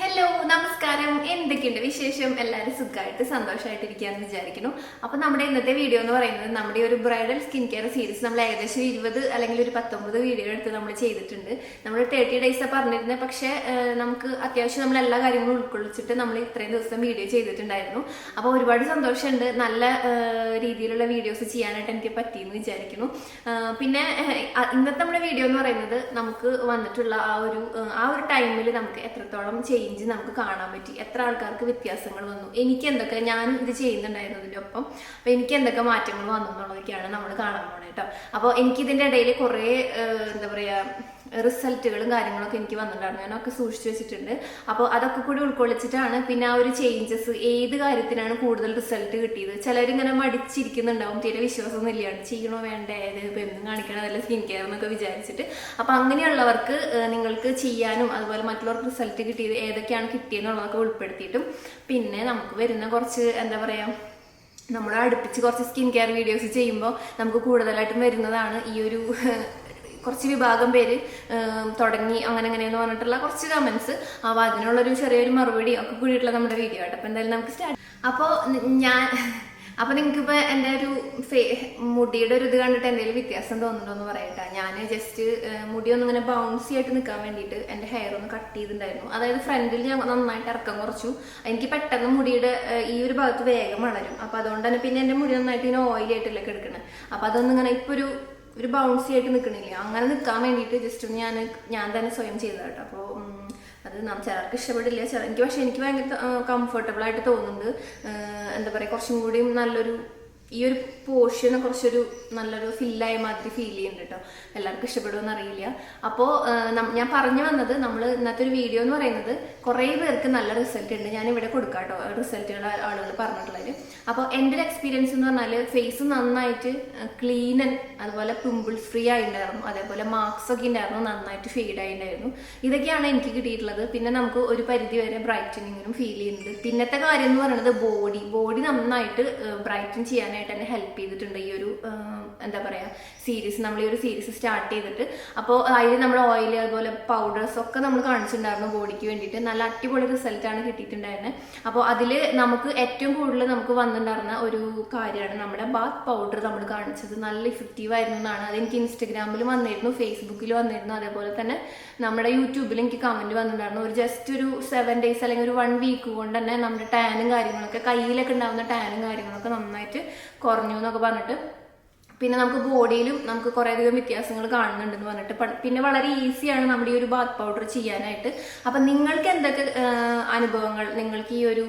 Hello. നമസ്കാരം. എന്തൊക്കെയുണ്ട് വിശേഷം? എല്ലാവരും സുഖമായിട്ട് സന്തോഷമായിട്ടിരിക്കുകയെന്ന് വിചാരിക്കുന്നു. അപ്പൊ നമ്മുടെ ഇന്നത്തെ വീഡിയോ എന്ന് പറയുന്നത് നമ്മുടെ ഒരു ബ്രൈഡൽ സ്കിൻ കെയർ സീരീസ് നമ്മൾ ഏകദേശം ഇരുപത് അല്ലെങ്കിൽ ഒരു പത്തൊമ്പത് വീഡിയോ എടുത്ത് നമ്മൾ ചെയ്തിട്ടുണ്ട്. നമ്മൾ തേർട്ടി ഡേയ്സ് പറഞ്ഞിരുന്നത് പക്ഷേ നമുക്ക് അത്യാവശ്യം നമ്മൾ എല്ലാ കാര്യങ്ങളും ഉൾക്കൊള്ളിച്ചിട്ട് നമ്മൾ ഇത്രയും ദിവസം വീഡിയോ ചെയ്തിട്ടുണ്ടായിരുന്നു. അപ്പോൾ ഒരുപാട് സന്തോഷമുണ്ട്. നല്ല രീതിയിലുള്ള വീഡിയോസ് ചെയ്യാനായിട്ട് എനിക്ക് പറ്റിയെന്ന് വിചാരിക്കുന്നു. പിന്നെ ഇന്നത്തെ നമ്മുടെ വീഡിയോ എന്ന് പറയുന്നത് നമുക്ക് വന്നിട്ടുള്ള ആ ഒരു ആ ഒരു ടൈമിൽ നമുക്ക് എത്രത്തോളം ചേഞ്ച് നമുക്ക് കാണാൻ പറ്റി. എത്ര ആൾക്കാർക്ക് വ്യത്യാസങ്ങൾ വന്നു. എനിക്ക് എന്തൊക്കെ ഞാൻ ഇത് ചെയ്യുന്നുണ്ടായിരുന്നു ഇതിന്റെ ഒപ്പം. അപ്പോൾ എനിക്ക് എന്തൊക്കെ മാറ്റങ്ങൾ വന്നു എന്നുള്ളതൊക്കെയാണ് നമ്മൾ കാണാൻ പോകുന്നത് കേട്ടോ അപ്പോൾ എനിക്കിതിന്റെ ഇടയിൽ കുറേ എന്താ പറയുക റിസൾട്ടുകളും കാര്യങ്ങളൊക്കെ എനിക്ക് വന്നിട്ടുണ്ടായിരുന്നു. ഞാനൊക്കെ സൂക്ഷിച്ചു വെച്ചിട്ടുണ്ട്. അപ്പോൾ അതൊക്കെ കൂടി ഉൾക്കൊള്ളിച്ചിട്ടാണ് പിന്നെ ആ ഒരു ചേഞ്ചസ് ഏത് കാര്യത്തിനാണ് കൂടുതൽ റിസൾട്ട് കിട്ടിയത്. ചിലരിങ്ങനെ മടിച്ചിരിക്കുന്നുണ്ടാവും. തീരെ വിശ്വാസമൊന്നും ഇല്ലാണ്ട് ചെയ്യണോ വേണ്ടേ? ഏത് ഇപ്പം എന്നും കാണിക്കണം അതല്ല സ്കിൻ കെയർ എന്നൊക്കെ വിചാരിച്ചിട്ട്. അപ്പം അങ്ങനെയുള്ളവർക്ക് നിങ്ങൾക്ക് ചെയ്യാനും അതുപോലെ മറ്റുള്ളവർക്ക് റിസൾട്ട് കിട്ടിയത് ഏതൊക്കെയാണ് കിട്ടിയെന്നുള്ളതൊക്കെ ഉൾപ്പെടുത്തിയിട്ടും പിന്നെ നമുക്ക് വരുന്ന കുറച്ച് എന്താ പറയുക നമ്മൾ അടുപ്പിച്ച് കുറച്ച് സ്കിൻ കെയർ വീഡിയോസ് ചെയ്യുമ്പോൾ നമുക്ക് കൂടുതലായിട്ടും വരുന്നതാണ് ഈ ഒരു കുറച്ച് വിഭാഗം പേര് തുടങ്ങി അങ്ങനെ അങ്ങനെയെന്ന് പറഞ്ഞിട്ടുള്ള കുറച്ച് കമൻസ് അപ്പോൾ അതിനുള്ളൊരു ചെറിയൊരു മറുപടി ഒക്കെ കൂടിയിട്ടുള്ള നമ്മുടെ വീഡിയോ ആയിട്ട് അപ്പോൾ എന്തായാലും നമുക്ക് സ്റ്റാർട്ട് അപ്പോൾ ഞാൻ അപ്പോൾ നിങ്ങൾക്കിപ്പോൾ എന്റെ ഒരു ഫേ മുടിയുടെ ഒരു ഇത് കണ്ടിട്ട് എന്തെങ്കിലും വ്യത്യാസം തോന്നുന്നുണ്ടോ എന്ന് പറയട്ടെ. ഞാൻ ജസ്റ്റ് മുടി ഒന്ന് ഇങ്ങനെ ബൗൺസി ആയിട്ട് നിൽക്കാൻ വേണ്ടിയിട്ട് എന്റെ ഹെയർ ഒന്ന് കട്ട് ചെയ്തിട്ടുണ്ടായിരുന്നു. അതായത് ഫ്രണ്ടിൽ ഞാൻ നന്നായിട്ട് ഇറക്കം കുറച്ചു. എനിക്ക് പെട്ടെന്ന് മുടിയുടെ ഈ ഒരു ഭാഗത്ത് വേഗം വളരും. അപ്പോൾ അതുകൊണ്ട് തന്നെ പിന്നെ എന്റെ മുടി നന്നായിട്ട് ഇങ്ങനെ ഓയിലായിട്ടല്ലേ കിടക്കണത് അപ്പോൾ അതൊന്നും ഇങ്ങനെ ഇപ്പോൾ ഒരു ഒരു ബൗൺസി ആയിട്ട് നിൽക്കണില്ല അങ്ങനെ നിൽക്കാൻ വേണ്ടിയിട്ട് ജസ്റ്റ് ഞാൻ ഞാൻ തന്നെ സ്വയം ചെയ്തതാണ് കേട്ടോ അപ്പോൾ അത് നാം ചിലർക്ക് ഇഷ്ടപ്പെടില്ല. ചില എനിക്ക് പക്ഷേ എനിക്ക് ഭയങ്കര കംഫർട്ടബിൾ ആയിട്ട് തോന്നുന്നുണ്ട്. എന്താ പറയുക കുറച്ചും കൂടിയും നല്ലൊരു ഈ ഒരു പോർഷൻ കുറച്ചൊരു നല്ലൊരു ഫില്ലായ മാതിരി ഫീൽ ചെയ്യുന്നുണ്ട് കേട്ടോ എല്ലാവർക്കും ഇഷ്ടപ്പെടുമെന്ന് അറിയില്ല. അപ്പോൾ ഞാൻ പറഞ്ഞു വന്നത് നമ്മൾ ഇന്നത്തെ ഒരു വീഡിയോ എന്ന് പറയുന്നത് കുറേ പേർക്ക് നല്ല റിസൾട്ട് ഉണ്ട്. ഞാൻ ഇവിടെ കൊടുക്കാം കേട്ടോ റിസൾട്ടുകൾ ആളുകൾ പറഞ്ഞിട്ടുള്ളത് അപ്പോൾ എന്റെ ഒരു എക്സ്പീരിയൻസ് എന്ന് പറഞ്ഞാൽ ഫേസ് നന്നായിട്ട് ക്ലീൻ അതുപോലെ പിമ്പിൾസ് ഫ്രീ ആയിട്ടുണ്ടായിരുന്നു. അതേപോലെ മാർക്സ് ഒക്കെ ഉണ്ടായിരുന്നു നന്നായിട്ട് ഫെയ്ഡ് ആയിട്ടുണ്ടായിരുന്നു. ഇതൊക്കെയാണ് എനിക്ക് കിട്ടിയിട്ടുള്ളത്. പിന്നെ നമുക്ക് ഒരു പരിധി വരെ ബ്രൈറ്റനിങ്ങിനും ഫീൽ ചെയ്യുന്നുണ്ട്. പിന്നത്തെ കാര്യം എന്ന് പറയുന്നത് ബോഡി ബോഡി നന്നായിട്ട് ബ്രൈറ്റൻ ചെയ്യാനായിട്ട് എന്നെ ഹെൽപ്പ് ചെയ്തിട്ടുണ്ട് ഈ ഒരു എന്താ പറയുക സീരീസ് നമ്മൾ ഈ ഒരു സീരീസ് സ്റ്റാർട്ട് ചെയ്തിട്ട്. അപ്പോൾ അതിൽ നമ്മൾ ഓയിൽ അതുപോലെ പൗഡേഴ്സ് ഒക്കെ നമ്മൾ കാണിച്ചിട്ടുണ്ടായിരുന്നു ബോഡിക്ക് വേണ്ടിയിട്ട്. നല്ല അടിപൊളി റിസൾട്ടാണ് കിട്ടിയിട്ടുണ്ടായിരുന്നത് അപ്പോൾ അതിൽ നമുക്ക് ഏറ്റവും കൂടുതൽ നമുക്ക് വന്നിട്ടുണ്ടായിരുന്ന ഒരു കാര്യമാണ് നമ്മുടെ ബാത്ത് പൗഡർ നമ്മൾ കാണിച്ചത്. നല്ല ഇഫക്റ്റീവ് ആയിരുന്നു എന്നാണ്. അതെനിക്ക് ഇൻസ്റ്റഗ്രാമിൽ വന്നിരുന്നു ഫേസ്ബുക്കിൽ വന്നിരുന്നു. അതേപോലെ തന്നെ നമ്മുടെ യൂട്യൂബിൽ എനിക്ക് കമന്റ് വന്നിട്ടുണ്ടായിരുന്നു. ഒരു ജസ്റ്റ് ഒരു സെവൻ ഡേയ്സ് അല്ലെങ്കിൽ ഒരു വൺ വീക്ക് കൊണ്ട് തന്നെ നമ്മുടെ ടാനും കാര്യങ്ങളൊക്കെ കയ്യിലൊക്കെ ഉണ്ടാകുന്ന ടാനും കാര്യങ്ങളൊക്കെ നന്നായിട്ട് കുറഞ്ഞു എന്നൊക്കെ പറഞ്ഞിട്ട് പിന്നെ നമുക്ക് ബോഡിയിലും നമുക്ക് കുറേ അധികം വ്യത്യാസങ്ങൾ കാണുന്നുണ്ടെന്ന് പറഞ്ഞിട്ട് പിന്നെ വളരെ ഈസിയാണ് നമ്മുടെ ഈ ഒരു ബാത്ത് പൗഡർ ചെയ്യാനായിട്ട്. അപ്പം നിങ്ങൾക്ക് എന്തൊക്കെ അനുഭവങ്ങൾ നിങ്ങൾക്ക് ഈ ഒരു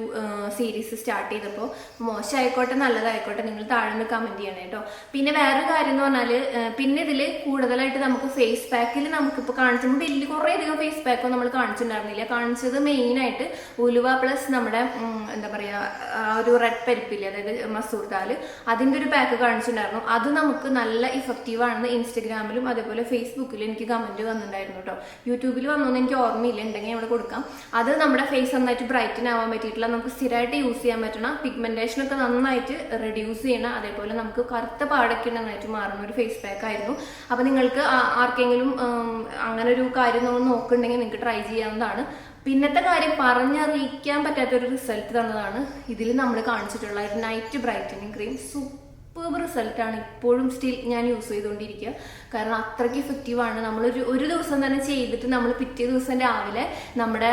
സീരീസ് സ്റ്റാർട്ട് ചെയ്തപ്പോൾ മോശമായിക്കോട്ടെ നല്ലതായിക്കോട്ടെ നിങ്ങൾ താഴെ നിന്ന് കമന്റ് ചെയ്യണം കേട്ടോ പിന്നെ വേറൊരു കാര്യം എന്ന് പറഞ്ഞാൽ പിന്നെ ഇതിൽ കൂടുതലായിട്ട് നമുക്ക് ഫേസ് പാക്കിൽ നമുക്കിപ്പോൾ കാണിച്ചിട്ടുണ്ട് വലിയ കുറേ അധികം ഫേസ് പാക്കോ നമ്മൾ കാണിച്ചിട്ടുണ്ടായിരുന്നില്ല. കാണിച്ചത് മെയിനായിട്ട് ഉലുവ പ്ലസ് നമ്മുടെ എന്താ പറയുക ഒരു റെഡ് പരിപ്പില്ലേ അതായത് മസൂർ ദാൽ അതിന്റെ ഒരു പാക്ക് കാണിച്ചിട്ടുണ്ടായിരുന്നു. അത് നമുക്ക് നല്ല ഇഫക്റ്റീവ് ആണെന്ന് ഇൻസ്റ്റഗ്രാമിലും അതേപോലെ ഫേസ്ബുക്കിലും എനിക്ക് കമന്റ് വന്നിട്ടുണ്ടായിരുന്നു കേട്ടോ യൂട്യൂബിൽ വന്നൊന്നും എനിക്ക് ഓർമ്മയില്ല. ഉണ്ടെങ്കിൽ ഇവിടെ കൊടുക്കാം. അത് നമ്മുടെ ഫേസ് നന്നായിട്ട് ബ്രൈറ്റൻ ആവാൻ പറ്റിയിട്ടുള്ള നമുക്ക് സ്ഥിരമായിട്ട് യൂസ് ചെയ്യാൻ പറ്റണ പിഗ്മെന്റേഷൻ ഒക്കെ നന്നായിട്ട് റെഡ്യൂസ് ചെയ്യണം അതേപോലെ നമുക്ക് കറുത്ത പാടൊക്കെ നന്നായിട്ട് മാറുന്ന ഒരു ഫേസ് പാക്ക് ആയിരുന്നു. അപ്പോൾ നിങ്ങൾക്ക് ആർക്കെങ്കിലും അങ്ങനെ ഒരു കാര്യം നമ്മൾ നോക്കുന്നുണ്ടെങ്കിൽ നിങ്ങൾക്ക് ട്രൈ ചെയ്യാവുന്നതാണ്. പിന്നത്തെ കാര്യം പറഞ്ഞറിയിക്കാൻ പറ്റാത്ത ഒരു റിസൾട്ട് തന്നതാണ് ഇതിൽ നമ്മൾ കാണിച്ചിട്ടുള്ള ഒരു നൈറ്റ് ബ്രൈറ്റനിങ് ക്രീം സൂപ്പർ റിസൾട്ടാണ് ഇപ്പോഴും സ്റ്റിൽ ഞാൻ യൂസ് ചെയ്തുകൊണ്ടിരിക്കുക കാരണം അത്രയ്ക്ക് ഇഫക്റ്റീവാണ് ആണ്. നമ്മളൊരു ഒരു ദിവസം തന്നെ ചെയ്തിട്ട് നമ്മൾ പിറ്റേ ദിവസം രാവിലെ നമ്മുടെ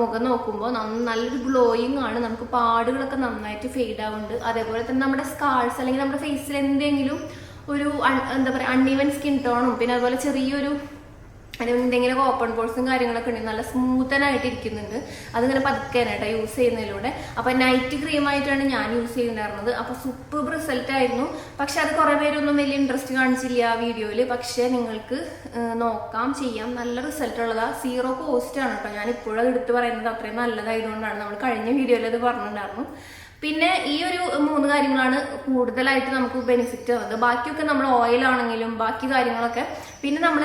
മുഖം നോക്കുമ്പോൾ നല്ലൊരു ഗ്ലോയിങ് ആണ്. നമുക്ക് പാടുകളൊക്കെ നന്നായിട്ട് ഫെയ്ഡ് ആവുന്നുണ്ട്. അതേപോലെ തന്നെ നമ്മുടെ സ്കാൾസ് അല്ലെങ്കിൽ നമ്മുടെ ഫേസിൽ എന്തെങ്കിലും ഒരു എന്താ പറയുക അൺഈവൻ സ്കിൻ ടോണും പിന്നെ അതുപോലെ ചെറിയൊരു എന്തെങ്കിലും ഓപ്പൺ പോൾസും കാര്യങ്ങളൊക്കെ ഉണ്ടെങ്കിൽ നല്ല സ്മൂത്തനായിട്ട് ഇരിക്കുന്നുണ്ട് അതിങ്ങനെ പതുക്കാനായിട്ട് യൂസ് ചെയ്യുന്നതിലൂടെ. അപ്പൊ നൈറ്റ് ക്രീമായിട്ടാണ് ഞാൻ യൂസ് ചെയ്യുന്നുണ്ടായിരുന്നത്. അപ്പൊ സൂപ്പർ റിസൾട്ട് ആയിരുന്നു. പക്ഷെ അത് കുറെ പേരൊന്നും വലിയ ഇൻട്രസ്റ്റ് കാണിച്ചില്ല വീഡിയോയിൽ പക്ഷെ നിങ്ങൾക്ക് നോക്കാം ചെയ്യാം. നല്ല റിസൾട്ട് ഉള്ളതാ. സീറോ കോസ്റ്റ് ആണ് കേട്ടോ. ഞാൻ ഇപ്പോഴും അത് എടുത്ത് പറയുന്നത് അത്രയും നല്ലതായതുകൊണ്ടാണ്. നമ്മൾ കഴിഞ്ഞ വീഡിയോയിൽ അത് പറഞ്ഞിട്ടുണ്ടായിരുന്നു. പിന്നെ ഈ ഒരു മൂന്ന് കാര്യങ്ങളാണ് കൂടുതലായിട്ട് നമുക്ക് ബെനിഫിറ്റ് ആവുന്നത്. ബാക്കിയൊക്കെ നമ്മൾ ഓയിൽ ആണെങ്കിലും ബാക്കി കാര്യങ്ങളൊക്കെ പിന്നെ നമ്മൾ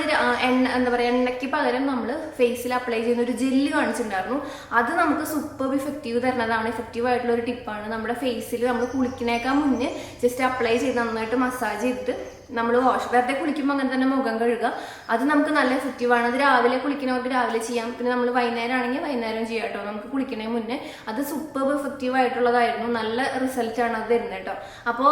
എണ്ണ എന്താ പറയുക എണ്ണയ്ക്ക് പകരം നമ്മൾ ഫേസിൽ അപ്ലൈ ചെയ്യുന്ന ഒരു ജെല്ല് കാണിച്ചിട്ടുണ്ടായിരുന്നു. അത് നമുക്ക് സൂപ്പർ ഇഫക്റ്റീവ് തരുന്നതാണ് ഇഫക്റ്റീവ് ആയിട്ടുള്ള ഒരു ടിപ്പാണ് നമ്മുടെ ഫേസിൽ നമ്മൾ കുളിക്കണേക്കാൾ മുന്നേ ജസ്റ്റ് അപ്ലൈ ചെയ്ത് നന്നായിട്ട് മസാജ് ചെയ്തിട്ട് നമ്മൾ വാഷ് വെറുതെ കുളിക്കുമ്പോൾ അങ്ങനെ തന്നെ മുഖം കഴുകുക. അത് നമുക്ക് നല്ല എഫക്റ്റീവ് ആണ്. അത് രാവിലെ കുളിക്കുന്നവർക്ക് രാവിലെ ചെയ്യാം. പിന്നെ നമ്മൾ വൈകുന്നേരം ആണെങ്കിൽ വൈകുന്നേരം ചെയ്യാം കേട്ടോ. നമുക്ക് കുളിക്കുന്നതിന് മുന്നേ അത് സൂപ്പർ എഫക്റ്റീവ് ആയിട്ടുള്ളതായിരുന്നു. നല്ല റിസൾട്ട് ആണ് അത് തരുന്നത് കേട്ടോ. അപ്പോൾ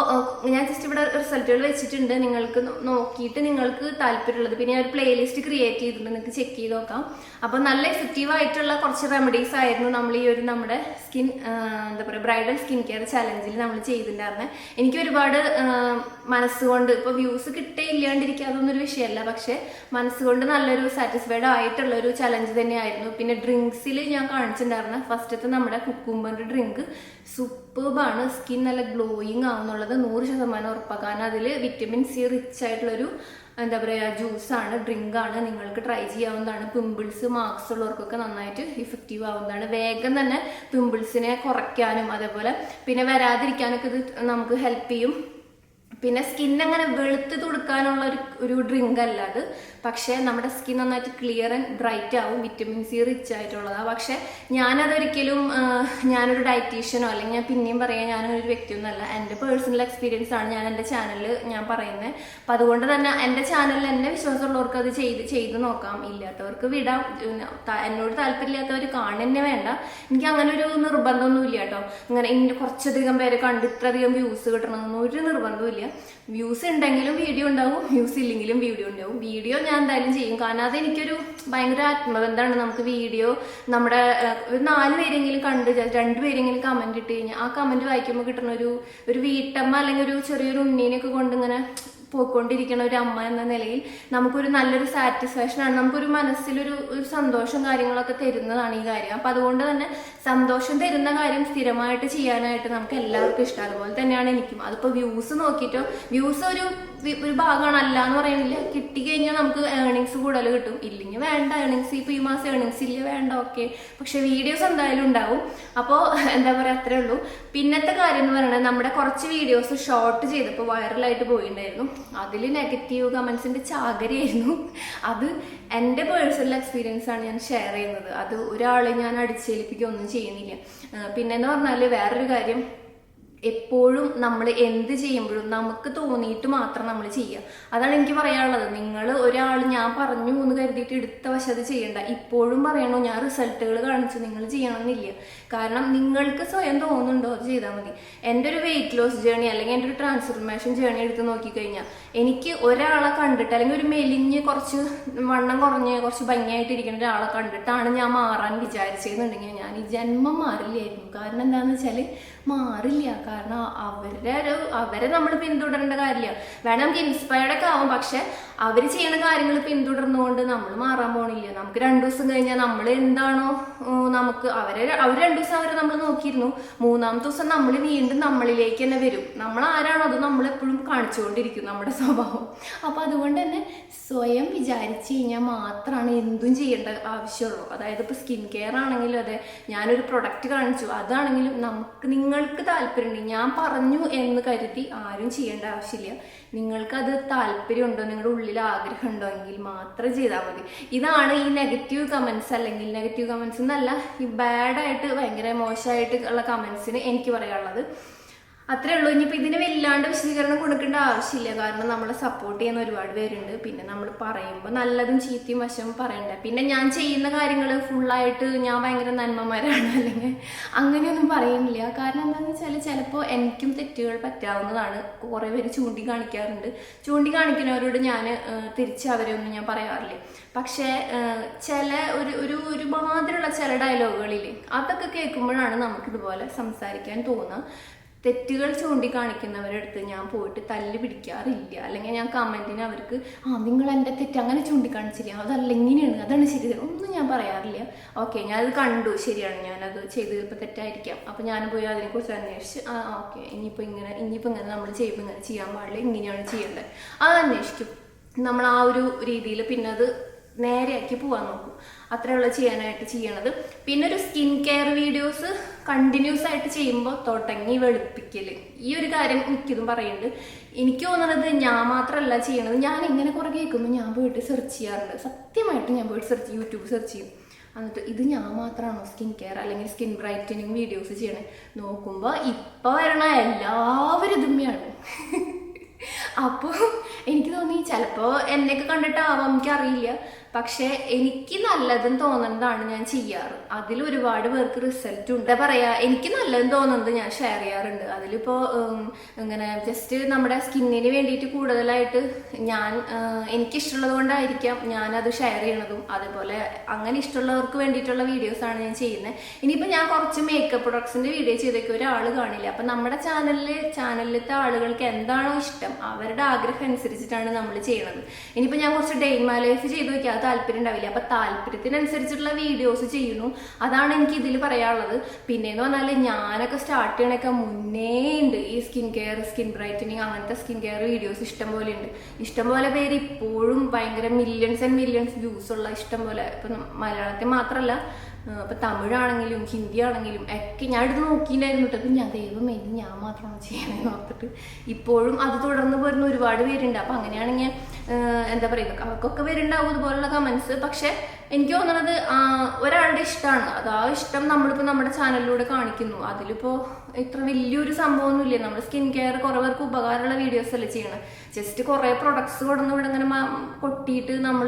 ഞാൻ ജസ്റ്റ് ഇവിടെ റിസൾട്ടുകൾ വെച്ചിട്ടുണ്ട്. നിങ്ങൾക്ക് നോക്കിയിട്ട് നിങ്ങൾക്ക് താല്പര്യമുള്ളത്. പിന്നെ ഞാൻ ഒരു പ്ലേലിസ്റ്റ് ക്രിയേറ്റ് ചെയ്തിട്ടുണ്ട്. നിങ്ങൾക്ക് ചെക്ക് ചെയ്ത് നോക്കാം. അപ്പോൾ നല്ല എഫക്റ്റീവ് ആയിട്ടുള്ള കുറച്ച് റെമഡീസ് ആയിരുന്നു നമ്മൾ ഈ ഒരു നമ്മുടെ സ്കിൻ എന്താ പറയുക ബ്രൈഡൽ സ്കിൻ കെയർ ചലഞ്ചിൽ നമ്മൾ ചെയ്തിട്ടുണ്ടായിരുന്നത് എനിക്ക് ഒരുപാട് മനസ്സുകൊണ്ട് ഇപ്പോൾ വ്യൂസ് കിട്ടേ ഇല്ലാണ്ടിരിക്കാതൊന്നും ഒരു വിഷയമല്ല. പക്ഷേ മനസ്സുകൊണ്ട് നല്ലൊരു സാറ്റിസ്ഫൈഡ് ആയിട്ടുള്ള ഒരു ചലഞ്ച് തന്നെയായിരുന്നു. പിന്നെ ഡ്രിങ്ക്സിൽ ഞാൻ കാണിച്ചിട്ടുണ്ടായിരുന്ന. ഫസ്റ്റത്തെ നമ്മുടെ കുക്കുംബറിന്റെ ഡ്രിങ്ക് സൂപ്പർബാണ് സ്കിൻ നല്ല ഗ്ലോയിങ് ആവുന്നുള്ളത് നൂറ് ശതമാനം ഉറപ്പാക്കാൻ അതിൽ വിറ്റമിൻ സി റിച്ച് ആയിട്ടുള്ളൊരു എന്താ പറയുക ജ്യൂസാണ് ഡ്രിങ്കാണ് നിങ്ങൾക്ക് ട്രൈ ചെയ്യാവുന്നതാണ്. പിമ്പിൾസ് മാർക്സ് ഉള്ളവർക്കൊക്കെ നന്നായിട്ട് ഇഫക്റ്റീവ് ആവുന്നതാണ്. വേഗം തന്നെ പിമ്പിൾസിനെ കുറയ്ക്കാനും അതേപോലെ പിന്നെ വരാതിരിക്കാനൊക്കെ ഇത് നമുക്ക് ഹെൽപ്പ് ചെയ്യും. പിന്നെ സ്കിൻ അങ്ങനെ വെളുത്ത് തുടുക്കാനുള്ള ഒരു ഒരു ഡ്രിങ്ക് അല്ല അത്. പക്ഷേ നമ്മുടെ സ്കിൻ നന്നായിട്ട് ക്ലിയർ ആൻഡ് ബ്രൈറ്റ് ആവും വിറ്റമിൻ സി റിച്ച് ആയിട്ടുള്ളതാണ് പക്ഷേ ഞാനതൊരിക്കലും ഞാനൊരു ഡയറ്റീഷ്യനോ അല്ലെങ്കിൽ ഞാൻ പിന്നെയും പറയാം ഞാനൊരു വ്യക്തിയൊന്നുമല്ല. എന്റെ പേഴ്സണൽ എക്സ്പീരിയൻസ് ആണ് ഞാൻ എന്റെ ചാനലിൽ ഞാൻ പറയുന്നത്. അപ്പം അതുകൊണ്ട് തന്നെ എന്റെ ചാനലിൽ എന്നെ വിശ്വാസമുള്ളവർക്ക് അത് ചെയ്ത് ചെയ്ത് നോക്കാം. ഇല്ലാത്തവർക്ക് വിടാം. എന്നോട് താല്പര്യമില്ലാത്തവർ കാണുന്നെ വേണ്ട. എനിക്ക് അങ്ങനെ ഒരു നിർബന്ധമൊന്നും ഇല്ല കേട്ടോ. ഇങ്ങനെ ഇങ്ങനെ കുറച്ചധികം പേരെ കണ്ട് ഇത്രയധികം വ്യൂസ് കിട്ടണമെന്നൊന്നും ഒരു നിർബന്ധമില്ല വ്യൂസ് ഉണ്ടെങ്കിലും വീഡിയോ ഉണ്ടാവും വ്യൂസ് ഇല്ലെങ്കിലും വീഡിയോ ഉണ്ടാവും. വീഡിയോ ഞാൻ എന്തായാലും ചെയ്യും. കാരണം അത് എനിക്കൊരു ഭയങ്കര ആത്മബന്ധമാണ്. നമുക്ക് വീഡിയോ നമ്മുടെ ഒരു നാല് പേരെങ്കിലും കണ്ട് രണ്ടുപേരെങ്കിലും കമന്റ് ഇട്ട് കഴിഞ്ഞാൽ ആ കമന്റ് വായിക്കുമ്പോൾ കിട്ടുന്ന ഒരു ഒരു വീട്ടമ്മ അല്ലെങ്കിൽ ഒരു ചെറിയൊരു ഉണ്ണീനെയൊക്കെ കൊണ്ട് ഇങ്ങനെ പോയിക്കൊണ്ടിരിക്കുന്ന ഒരു അമ്മ എന്ന നിലയിൽ നമുക്കൊരു നല്ലൊരു സാറ്റിസ്ഫാക്ഷൻ ആണ്. നമുക്കൊരു മനസ്സിലൊരു ഒരു സന്തോഷം കാര്യങ്ങളൊക്കെ തരുന്നതാണ് ഈ കാര്യം. അപ്പൊ അതുകൊണ്ട് തന്നെ സന്തോഷം തരുന്ന കാര്യം സ്ഥിരമായിട്ട് ചെയ്യാനായിട്ട് നമുക്ക് എല്ലാവർക്കും ഇഷ്ടം. അതുപോലെ തന്നെയാണ് എനിക്കും. അതിപ്പോ വ്യൂസ് നോക്കിയിട്ടോ വ്യൂസ് ഒരു ഒരു ഭാഗമാണ്. അല്ല എന്ന് പറയുന്നില്ല കിട്ടി കഴിഞ്ഞാൽ നമുക്ക് ഏർണിങ്സ് കൂടുതൽ കിട്ടും. ഇല്ലെങ്കിൽ വേണ്ട ഏർണിങ്സ് ഇപ്പൊ ഈ മാസം ഏർണിങ്സ് ഇല്ല? വേണ്ട ഓക്കെ പക്ഷെ വീഡിയോസ് എന്തായാലും ഉണ്ടാവും. അപ്പോൾ എന്താ പറയാ അത്രേ ഉള്ളൂ. പിന്നത്തെ കാര്യം എന്ന് പറയുന്നത് നമ്മുടെ കുറച്ച് വീഡിയോസ് ഷോർട്ട് ചെയ്തപ്പോൾ വൈറലായിട്ട് പോയിണ്ടായിരുന്നു. അതിൽ നെഗറ്റീവ് കമന്റ്സിന്റെ ചാകരയായിരുന്നു. അത് എന്റെ പേഴ്സണൽ എക്സ്പീരിയൻസ് ആണ് ഞാൻ ഷെയർ ചെയ്യുന്നത്. അത് ഒരാളെ ഞാൻ അടിച്ചേൽപ്പിക്കുകയൊന്നും ചെയ്യുന്നില്ല. പിന്നെ പിന്നെന്ന് പറഞ്ഞാൽ വേറൊരു കാര്യം എപ്പോഴും നമ്മൾ എന്ത് ചെയ്യുമ്പോഴും നമുക്ക് തോന്നിയിട്ട് മാത്രം നമ്മൾ ചെയ്യുക. അതാണ് എനിക്ക് പറയാനുള്ളത്. നിങ്ങൾ ഒരാൾ ഞാൻ പറഞ്ഞു എന്ന് കരുതിയിട്ട് എടുത്ത വശത്ത് ചെയ്യണ്ട. ഇപ്പോഴും പറയണോ ഞാൻ റിസൾട്ടുകൾ കാണിച്ചു നിങ്ങൾ ചെയ്യണമെന്നില്ല. കാരണം നിങ്ങൾക്ക് സ്വയം തോന്നുന്നുണ്ടോ അത് ചെയ്താൽ മതി. എന്റെ ഒരു വെയിറ്റ് ലോസ് ജേണി അല്ലെങ്കിൽ എന്റെ ഒരു ട്രാൻസ്ഫോർമേഷൻ ജേണി എടുത്ത് നോക്കിക്കഴിഞ്ഞാൽ എനിക്ക് ഒരാളെ കണ്ടിട്ട് അല്ലെങ്കിൽ ഒരു മെലിഞ്ഞ് കുറച്ച് വണ്ണം കുറഞ്ഞ് കുറച്ച് ഭംഗിയായിട്ട് ഇരിക്കുന്ന ഒരാളെ കണ്ടിട്ടാണ് ഞാൻ മാറാൻ വിചാരിച്ചതെന്നുണ്ടെങ്കിൽ ഞാൻ ഈ ജന്മം മാറില്ലായിരുന്നു. കാരണം എന്താണെന്ന് വെച്ചാൽ മാറില്ല. കാരണം അവരുടെ ഒരു അവരെ നമ്മൾ പിന്തുടരേണ്ട കാര്യമില്ല. വേണം നമുക്ക് ഇൻസ്പയർഡ് ഒക്കെ ആവും. പക്ഷെ അവർ ചെയ്യുന്ന കാര്യങ്ങൾ പിന്തുടർന്നുകൊണ്ട് നമ്മൾ മാറാൻ പോണില്ല. നമുക്ക് രണ്ടു ദിവസം കഴിഞ്ഞാൽ നമ്മൾ എന്താണോ നമുക്ക് അവരെ അവർ രണ്ടു ദിവസം അവരെ നമ്മൾ നോക്കിയിരുന്നു. മൂന്നാമത്തെ ദിവസം നമ്മൾ വീണ്ടും നമ്മളിലേക്ക് തന്നെ വരും. നമ്മൾ ആരാണോ അത് നമ്മൾ എപ്പോഴും കാണിച്ചുകൊണ്ടിരിക്കും നമ്മുടെ സ്വഭാവം. അപ്പൊ അതുകൊണ്ട് തന്നെ സ്വയം വിചാരിച്ചു കഴിഞ്ഞാൽ മാത്രമാണ് എന്തും ചെയ്യേണ്ട ആവശ്യമുള്ളൂ. അതായത് ഇപ്പൊ സ്കിൻ കെയർ ആണെങ്കിലും അതെ ഞാനൊരു പ്രൊഡക്റ്റ് കാണിച്ചു. അതാണെങ്കിലും നമുക്ക് നിങ്ങൾക്ക് താല്പര്യമുണ്ട് ഞാൻ പറഞ്ഞു എന്ന് കരുതി ആരും ചെയ്യേണ്ട ആവശ്യമില്ല. നിങ്ങൾക്കത് താല്പര്യമുണ്ടോ? നിങ്ങളുടെ ഉള്ളിൽ ആഗ്രഹം ഉണ്ടോ എങ്കിൽ മാത്രം ചെയ്താൽ മതി. ഇതാണ് ഈ നെഗറ്റീവ് കമൻസ് അല്ലെങ്കിൽ നെഗറ്റീവ് കമൻസ് എന്നല്ല ഈ ബാഡായിട്ട് ഭയങ്കര മോശമായിട്ട് ഉള്ള കമൻസിന് എനിക്ക് പറയാനുള്ളത്. അത്രേ ഉള്ളൂ. ഇനിയിപ്പോൾ ഇതിന് വല്ലാണ്ട് വിശദീകരണം കൊടുക്കേണ്ട ആവശ്യമില്ല. കാരണം നമ്മളെ സപ്പോർട്ട് ചെയ്യുന്ന ഒരുപാട് പേരുണ്ട്. പിന്നെ നമ്മൾ പറയുമ്പോൾ നല്ലതും ചീത്തയും വശം പറയണ്ട. പിന്നെ ഞാൻ ചെയ്യുന്ന കാര്യങ്ങൾ ഫുള്ളായിട്ട് ഞാൻ ഭയങ്കര നന്മമാരാണ്. അല്ലെങ്കിൽ അങ്ങനെയൊന്നും പറയുന്നില്ല. കാരണം എന്താണെന്ന് വെച്ചാൽ ചിലപ്പോൾ എനിക്കും തെറ്റുകൾ പറ്റാവുന്നതാണ്. കുറേ പേര് ചൂണ്ടിക്കാണിക്കാറുണ്ട്. ചൂണ്ടിക്കാണിക്കുന്നവരോട് ഞാൻ തിരിച്ച് അവരെ ഒന്നും ഞാൻ പറയാറില്ല. പക്ഷേ ചില ഒരു ഒരു ഒരുമാതിരിയുള്ള ചില ഡയലോഗുകളില്ലേ അതൊക്കെ കേൾക്കുമ്പോഴാണ് നമുക്കിതുപോലെ സംസാരിക്കാൻ തോന്നുക തെറ്റുകൾ ചൂണ്ടിക്കാണിക്കുന്നവരുടെ അടുത്ത് ഞാൻ പോയിട്ട് തല്ല് പിടിക്കാറില്ല. അല്ലെങ്കിൽ ഞാൻ കമന്റിന് അവർക്ക് ആ നിങ്ങൾ എന്റെ തെറ്റ് അങ്ങനെ ചൂണ്ടിക്കാണിച്ചില്ല? അതല്ല ഇങ്ങനെയാണ് അതാണ് ശരി. ഒന്നും ഞാൻ പറയാറില്ല. ഓക്കെ ഞാനത് കണ്ടു ശരിയാണ്. ഞാനത് ചെയ്ത് ഇപ്പോൾ തെറ്റായിരിക്കാം. അപ്പം ഞാൻ പോയി അതിനെക്കുറിച്ച് അന്വേഷിച്ച് ആ ഓക്കെ ഇനിയിപ്പോൾ ഇങ്ങനെ ഇനിയിപ്പോൾ ഇങ്ങനെ നമ്മൾ ചെയ്യുമ്പോൾ ഇങ്ങനെ ചെയ്യാൻ പാടില്ല ഇങ്ങനെയാണ് ചെയ്യേണ്ടത്. അത് അന്വേഷിക്കും. നമ്മൾ ആ ഒരു രീതിയിൽ പിന്നെ അത് നേരെയാക്കി പോകാൻ നോക്കും. അത്രയുള്ള ചെയ്യാനായിട്ട് ചെയ്യണത്. പിന്നെ ഒരു സ്കിൻ കെയർ വീഡിയോസ് കണ്ടിന്യൂസ് ആയിട്ട് ചെയ്യുമ്പോൾ തുടങ്ങി വെളുപ്പിക്കൽ. ഈ ഒരു കാര്യം മിക്കതും പറയുന്നുണ്ട് എനിക്ക് തോന്നുന്നത് ഞാൻ മാത്രമല്ല ചെയ്യണത്. ഞാൻ ഇങ്ങനെ കുറെ കേൾക്കുമ്പോൾ ഞാൻ പോയിട്ട് സെർച്ച് ചെയ്യാറുണ്ട്. സത്യമായിട്ട് ഞാൻ പോയിട്ട് സെർച്ച് യൂട്യൂബ് സെർച്ച് ചെയ്യും. എന്നിട്ട് ഇത് ഞാൻ മാത്രമാണോ സ്കിൻ കെയർ അല്ലെങ്കിൽ സ്കിൻ ബ്രൈറ്റനിങ് വീഡിയോസ് ചെയ്യണേ? നോക്കുമ്പോൾ ഇപ്പം വരണ എല്ലാവരും ഇതുമ്മയാണ് അപ്പോൾ എനിക്ക് തോന്നി ചിലപ്പോൾ എന്നെയൊക്കെ കണ്ടിട്ടാവാം. എനിക്കറിയില്ല. പക്ഷെ എനിക്ക് നല്ലതെന്ന് തോന്നുന്നതാണ് ഞാൻ ചെയ്യാറ്. അതിൽ ഒരുപാട് പേർക്ക് റിസൾട്ട് ഉണ്ട്. പറയാ എനിക്ക് നല്ലതെന്ന് തോന്നുന്നത് ഞാൻ ഷെയർ ചെയ്യാറുണ്ട്. അതിലിപ്പോ ഇങ്ങനെ ജസ്റ്റ് നമ്മുടെ സ്കിന്നിന് വേണ്ടിയിട്ട് കൂടുതലായിട്ട് ഞാൻ എനിക്ക് എനിക്കിഷ്ടമുള്ളത് കൊണ്ടായിരിക്കാം ഞാൻ അത് ഷെയർ ചെയ്യണതും. അതേപോലെ അങ്ങനെ ഇഷ്ടമുള്ളവർക്ക് വേണ്ടിയിട്ടുള്ള വീഡിയോസ് ആണ് ഞാൻ ചെയ്യുന്നത്. ഇനിയിപ്പോൾ ഞാൻ കുറച്ച് മേക്കപ്പ് പ്രൊഡക്ട്സിന്റെ വീഡിയോ ചെയ്തേക്ക് ഒരാൾ കാണില്ല? അപ്പൊ നമ്മുടെ ചാനലിൽ ചാനലിലത്തെ ആളുകൾക്ക് എന്താണോ ഇഷ്ടം അവരുടെ ആഗ്രഹം അനുസരിച്ചിട്ടാണ് നമ്മൾ ചെയ്യണത്. ഇനിയിപ്പോൾ ഞാൻ കുറച്ച് ഡെയിൻ ലൈഫ് ചെയ്ത് അത് താല്പര്യം ഉണ്ടാവില്ല. അപ്പൊ താല്പര്യത്തിനനുസരിച്ചിട്ടുള്ള വീഡിയോസ് ചെയ്യുന്നു. അതാണ് എനിക്ക് ഇതിൽ പറയാനുള്ളത്. പിന്നെ എന്ന് പറഞ്ഞാൽ ഞാനൊക്കെ സ്റ്റാർട്ട് ചെയ്യണൊക്കെ മുന്നേ ഉണ്ട് ഈ സ്കിൻ കെയർ സ്കിൻ ബ്രൈറ്റനിങ് അങ്ങനത്തെ സ്കിൻ കെയർ വീഡിയോസ് ഇഷ്ടം പോലെ ഉണ്ട് ഇഷ്ടം പോലെ പേര് ഇപ്പോഴും ഭയങ്കര മില്യൺസ് ആൻഡ് മില്യൺസ് വ്യൂസ് ഉള്ള ഇഷ്ടം പോലെ. ഇപ്പൊ മലയാളത്തിൽ മാത്രമല്ല ഇപ്പൊ തമിഴാണെങ്കിലും ഹിന്ദി ആണെങ്കിലും ഒക്കെ ഞാൻ എടുത്ത് നോക്കിയില്ലായിരുന്നു കേട്ടോ. ഞാൻ ദൈവമേ ഇത് ഞാൻ മാത്രമാണ് ചെയ്യണമെന്ന് ഓർത്തിട്ട് ഇപ്പോഴും അത് തുടർന്ന് വരുന്ന ഒരുപാട് പേരുണ്ട്. അപ്പൊ അങ്ങനെയാണെങ്കിൽ എന്താ പറയുക അവർക്കൊക്കെ വരുന്നുണ്ടാവും ഇതുപോലുള്ള കമൻസ് പക്ഷെ എനിക്ക് തോന്നുന്നത് ഒരാളുടെ ഇഷ്ടമാണ്. അത് ആ ഇഷ്ടം നമ്മളിപ്പോൾ നമ്മുടെ ചാനലിലൂടെ കാണിക്കുന്നു. അതിലിപ്പോൾ ഇത്ര വലിയൊരു സംഭവമൊന്നുമില്ല? നമ്മൾ സ്കിൻ കെയർ കുറേ പേർക്ക് ഉപകാരമുള്ള വീഡിയോസ് അല്ലേ ചെയ്യണം? ജസ്റ്റ് കുറേ പ്രൊഡക്ട്സ് കൊടുന്ന് ഇവിടെ ഇങ്ങനെ കൊട്ടിയിട്ട് നമ്മൾ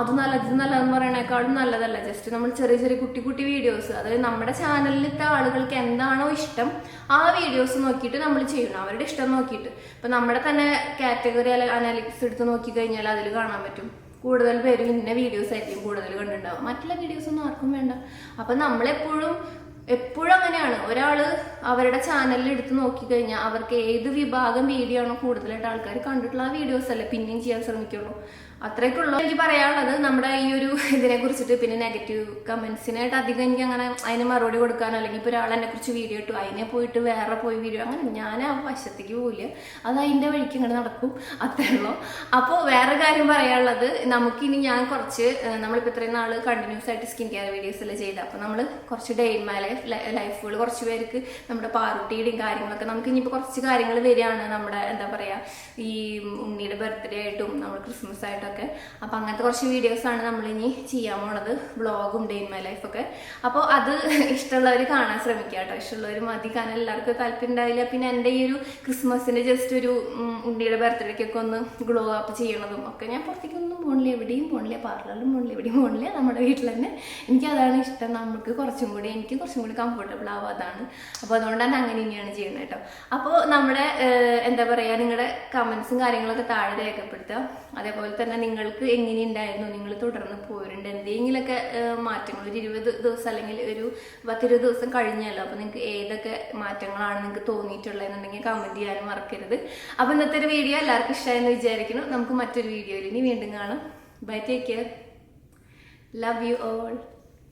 അത് നല്ലത് നല്ലതെന്ന് പറയണേക്കാളും നല്ലതല്ല. ജസ്റ്റ് നമ്മൾ ചെറിയ ചെറിയ കുട്ടി കുട്ടി വീഡിയോസ് അതായത് നമ്മുടെ ചാനലിലത്തെ ആളുകൾക്ക് എന്താണോ ഇഷ്ടം ആ വീഡിയോസ് നോക്കിയിട്ട് നമ്മൾ ചെയ്യണം. അവരുടെ ഇഷ്ടം നോക്കിയിട്ട്. ഇപ്പം നമ്മുടെ തന്നെ കാറ്റഗറി അനാലിറ്റിക്സ് എടുത്ത് നോക്കി കഴിഞ്ഞാൽ അതിൽ കാണാൻ പറ്റും. കൂടുതൽ പേരും ഇന്ന വീഡിയോസ് ആയിരിക്കും കൂടുതൽ കണ്ടിട്ടുണ്ടാവും മറ്റുള്ള വീഡിയോസ് ഒന്നും ആർക്കും വേണ്ട. അപ്പം നമ്മളെപ്പോഴും എപ്പോഴും അങ്ങനെയാണ് ഒരാൾ അവരുടെ ചാനലിൽ എടുത്ത് നോക്കിക്കഴിഞ്ഞാൽ അവർക്ക് ഏത് വിഭാഗം വീഡിയോ ആണോ കൂടുതലായിട്ട് ആൾക്കാർ കണ്ടിട്ടുള്ള ആ വീഡിയോസ് അല്ലേ പിന്നെയും ചെയ്യാൻ ശ്രമിക്കുള്ളൂ. അത്രയ്ക്കുള്ളൂ. എനിക്ക് പറയാനുള്ളത് നമ്മുടെ ഈ ഒരു ഇതിനെ കുറിച്ചിട്ട് പിന്നെ നെഗറ്റീവ് കമന്റ്സിനായിട്ട് അധികം എനിക്ക് അങ്ങനെ അതിന് മറുപടി കൊടുക്കാനോ അല്ലെങ്കിൽ ഇപ്പോൾ ഒരാൾ കുറിച്ച് വീഡിയോ ഇട്ടു അതിനെ പോയിട്ട് വേറെ പോയി വീഡിയോ അങ്ങനെ ഞാൻ ആ വശത്തേക്ക് പോവില്ല. അത് അതിന്റെ വഴിക്ക് ഇങ്ങനെ നടക്കും. അത്രേ ഉള്ളൂ. അപ്പോൾ വേറെ കാര്യം പറയാനുള്ളത് നമുക്കിനി ഞാൻ കുറച്ച് നമ്മളിപ്പോൾ ഇത്രയും നാൾ കണ്ടിന്യൂസ് ആയിട്ട് സ്കിൻ കെയർ വീഡിയോസ് എല്ലാം ചെയ്ത. അപ്പോൾ നമ്മൾ കുറച്ച് ഡേ ഇൻ മൈ ലൈഫ് ലൈഫുകൾ കുറച്ച് പേർക്ക് നമ്മുടെ പാറുട്ടിയുടെയും കാര്യങ്ങളൊക്കെ നമുക്ക് ഇനിയിപ്പോൾ കുറച്ച് കാര്യങ്ങൾ വരികയാണ് നമ്മുടെ എന്താ പറയുക ഈ ഉണ്ണിയുടെ ബർത്ത്ഡേ ആയിട്ടും നമ്മൾ ക്രിസ്മസ് ആയിട്ടൊക്കെ അപ്പോൾ അങ്ങനത്തെ കുറച്ച് വീഡിയോസാണ് നമ്മളിനി ചെയ്യാൻ പോണത്. വ്ളോഗും ഡേ ഇൻ മൈ ലൈഫൊക്കെ അപ്പോൾ അത് ഇഷ്ടമുള്ളവർ കാണാൻ ശ്രമിക്കുക കേട്ടോ ഇഷ്ടമുള്ളവർ മതി. കാരണം എല്ലാവർക്കും താല്പര്യം ഉണ്ടാവില്ല. പിന്നെ എന്റെ ഈ ഒരു ക്രിസ്മസിന്റെ ജസ്റ്റ് ഒരു ഉണ്ണിയുടെ ബർത്ത്ഡേക്കൊക്കെ ഒന്ന് ഗ്ലോ അപ്പ് ചെയ്യണതും ഒക്കെ ഞാൻ പുറത്തേക്കൊന്നും പോകണില്ല എവിടെയും പോകണില്ല പാർലറിലും പോകണില്ല എവിടെയും പോകണില്ല നമ്മുടെ വീട്ടിൽ തന്നെ. എനിക്ക് അതാണ് ഇഷ്ടം. നമുക്ക് കുറച്ചും കൂടി എനിക്ക് കുറച്ചും കൂടി കംഫർട്ടബിൾ ആവും അതാണ്. അപ്പോൾ അതുകൊണ്ടാണ് അങ്ങനെ ഇനിയാണ് ചെയ്യുന്നത് കേട്ടോ. അപ്പോൾ നമ്മുടെ എന്താ പറയുക നിങ്ങളുടെ കമൻസും കാര്യങ്ങളൊക്കെ താഴെ രേഖപ്പെടുത്തുക. അതേപോലെ തന്നെ നിങ്ങൾക്ക് എങ്ങനെയുണ്ടായിരുന്നു? നിങ്ങൾ തുടർന്ന് പോരുണ്ട്. എന്തെങ്കിലുമൊക്കെ മാറ്റങ്ങൾ ഒരു ഇരുപത് ദിവസം അല്ലെങ്കിൽ ഒരു പത്തിരുപത് ദിവസം കഴിഞ്ഞല്ലോ. അപ്പോൾ നിങ്ങൾക്ക് ഏതൊക്കെ മാറ്റങ്ങളാണ് നിങ്ങൾക്ക് തോന്നിയിട്ടുള്ളതെന്നുണ്ടെങ്കിൽ കമന്റ് ചെയ്യാനും മറക്കരുത്. അപ്പോൾ ഇന്നത്തെ ഒരു വീഡിയോ എല്ലാവർക്കും ഇഷ്ടമായെന്ന് വിചാരിക്കുന്നു. നമുക്ക് മറ്റൊരു വീഡിയോയിൽ ഇനി വീണ്ടും കാണാം. Bye take care love you all